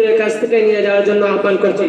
অতিথিদের কাছ থেকে নিয়ে যাওয়ার জন্য আহ্বান করছি।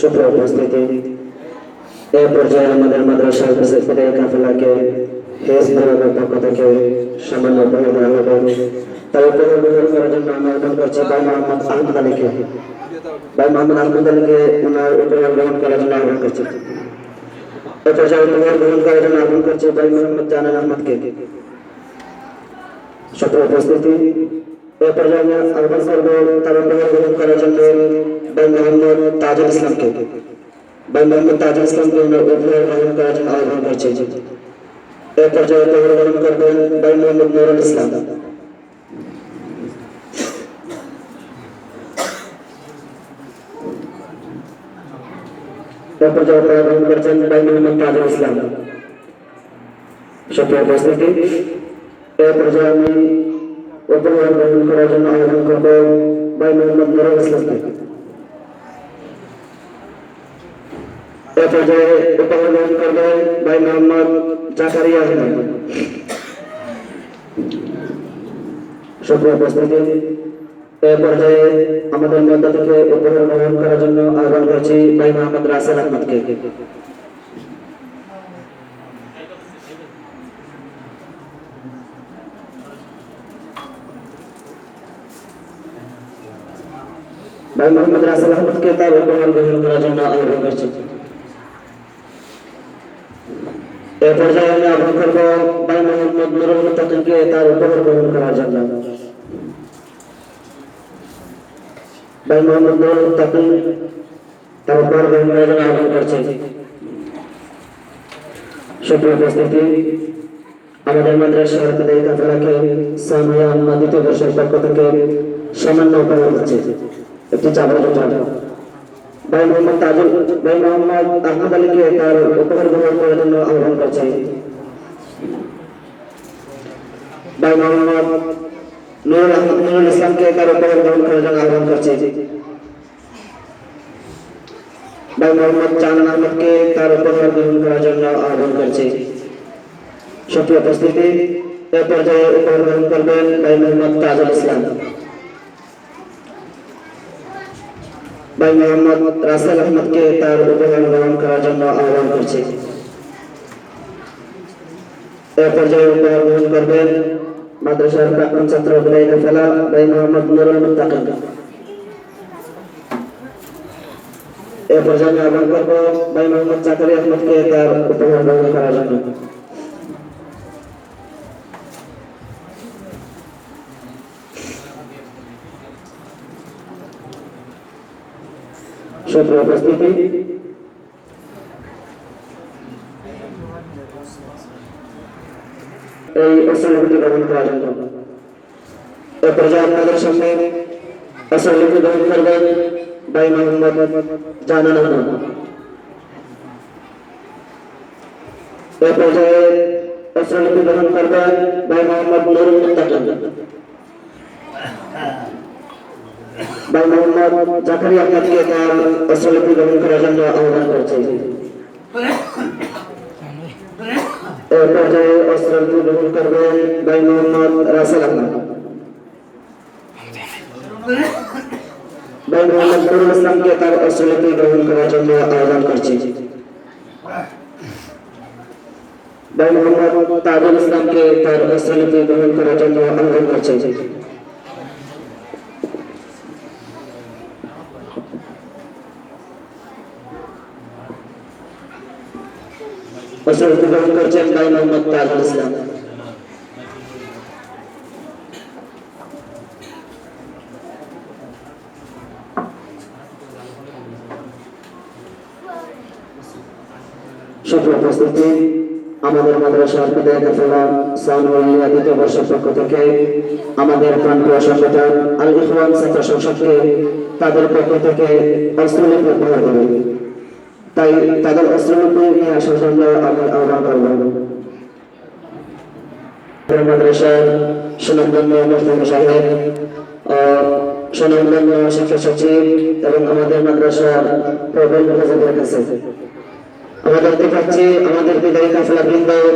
সুপ্রিয় উপস্থিতি। এ পর্যায়ে আমাদের মাদ্রাসার বিশেষভাবে কাফেলাকে হেজ বিভাগের পক্ষ থেকে সামান্য উপহার দেওয়া হবে তাই উপহার গ্রহণ করার জন্য আমি আহ্বান করছি ভাই মোহাম্মদ আহমদ আলীকে ভাই মোহাম্মদ আহমদ আলীকে ওনার উপহার গ্রহণ করার জন্য আহ্বান করছি এ পর্যায়ে উপহার গ্রহণ করার জন্য আহ্বান করছি ভাই মোহাম্মদ জানান আহমদকে সুপ্রিয় উপস্থিতি এ পর্যায়ে আমি আহ্বান করব তার উপহার গ্রহণ করার জন্য ভাই মোহাম্মদ তাজুল ইসলামকে ভাই মোহাম্মদ তাজুল ইসলামকে আমরা উপহার গ্রহণ করার জন্য আহ্বান করছি এ পর্যায়ে উপহার গ্রহণ করবেন ভাই মোহাম্মদ নুরুল ইসলাম এ পর্যায়ে উপহার গ্রহণ করছেন ভাই মোহাম্মদ তাজুল ইসলাম সুপ্রিয় উপস্থিতি এ পর্যায়ে আমি উপহার গ্রহণ করার জন্য আহ্বান করব ভাই মোহাম্মদ নুরুল ইসলামকে এ পর্যায়ে উপহার গ্রহণ করবেন ভাই মোহাম্মদ জাকারিয়া আহমেদ। সুপ্রিয় উপস্থিতি। এ পর্যায়ে আমাদের মধ্য থেকে উপহার গ্রহণ করার জন্য আহ্বান করছি ভাই মোহাম্মদ রাসেল আহমদকে। ভাই মোহাম্মদ রাসেল আহমদকে তার উপহার গ্রহণ করার জন্য আহ্বান করছি। এ পর্যায়ে আমি আহ্বান ভাই মোহাম্মদ নুরুল মুত্তাকিনকে তার উপহার গ্রহণ করার জন্য। ভাই মোহাম্মদ নুরুল তার উপহার গ্রহণ করার জন্য আহ্বান সুপ্রিয় উপস্থিতি, আমাদের সামিয়া বর্ষের পক্ষ থেকে সামান্য উপহার হচ্ছে একটি চাবল ভাই মোহাম্মদ তাজুল ভাই মোহাম্মদ আহমদ আলীকে তার উপহার গ্রহণ করার জন্য আহ্বান করছি। ভাই মোহাম্মদ নুরুল আহমদ নুরুল ইসলামকে তার উপহার গ্রহণ করার জন্য আহ্বান করছি। ভাই মোহাম্মদ চান আহমদকে তার উপহার গ্রহণ করার জন্য আহ্বান করছি। সুপ্রিয় উপস্থিতি, এ পর্যায়ে উপহার গ্রহণ করবেন তাজুল ইসলাম। ভাই মোহাম্মদ রাসেল আহমদকে তার উপহার গ্রহণ করার জন্য আহ্বান করছি। এ পর্যায়ে উপহার গ্রহণ করবেন মাদ্রাসার প্রাক্তন ছাত্র বিদায় ফেলা ভাই মোহাম্মদ নুরুল মুত্তাকিন এ পর্যায়ে আহ্বান করব ভাই মোহাম্মদ জাকারি আহমদকে তার উপহার গ্রহণ করার জন্য। সুপ্রিয় উপস্থিতি, এই অসংগতি গ্রহণ করার জন্য এ পর্যায়ে আপনাদের সামনে অসংগতি গ্রহণ করবেন ভাই মোহাম্মদ জানান এ পর্যায়ে অসংগতি গ্রহণ করবেন ভাই মোহাম্মদ নুরুল মুত্তাকিন ভাই মোহাম্মদ জাকারিয়া আহমদকে তার অসলতি গ্রহণ করার জন্য আহ্বান করছি, এ পর্যায়ে অসলতি গ্রহণ করবেন ভাই মোহাম্মদ রাসেল আহমদ। ভাই মোহাম্মদ নুরুল ইসলামকে তার অসলতি গ্রহণ করার জন্য আহ্বান করছি। ভাই মোহাম্মদ তাজুল ইসলামকে তার অসলতি গ্রহণ করার জন্য আহ্বান করছি। অসলতি গ্রহণ করছেন ভাই মোহাম্মদ তাজুল ইসলাম। আমাদের মাদ্রাসার বিদায় কাফেলা সানুয়ালিয়া দ্বিতীয় বর্ষের পক্ষ থেকে আমাদের প্রাণপ্রিয় সংগঠন আল ইখওয়ান ছাত্র সংসদকে তাদের পক্ষ থেকে অস্ত্রলিপি উপহার দেবে তাই তাদের অস্ত্রলিপি নিয়ে আসার জন্য আমি আহ্বান করব আমাদের মাদ্রাসার প্রবীণ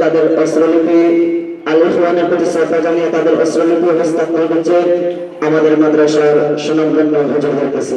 তাদের অস্ত্রলিপি আলিফ ওয়ানের প্রতি শ্রদ্ধা জানিয়ে তাদের অস্ত্রলিপি হস্তাক্ষর করছে আমাদের মাদ্রাসার সুনামধন্য হুজুরদের কাছে।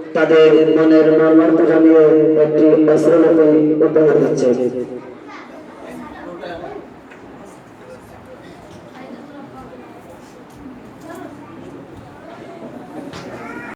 তাদের মনের মর্মার্থ জানিয়ে একটি আশ্রমতে উপহার দিচ্ছে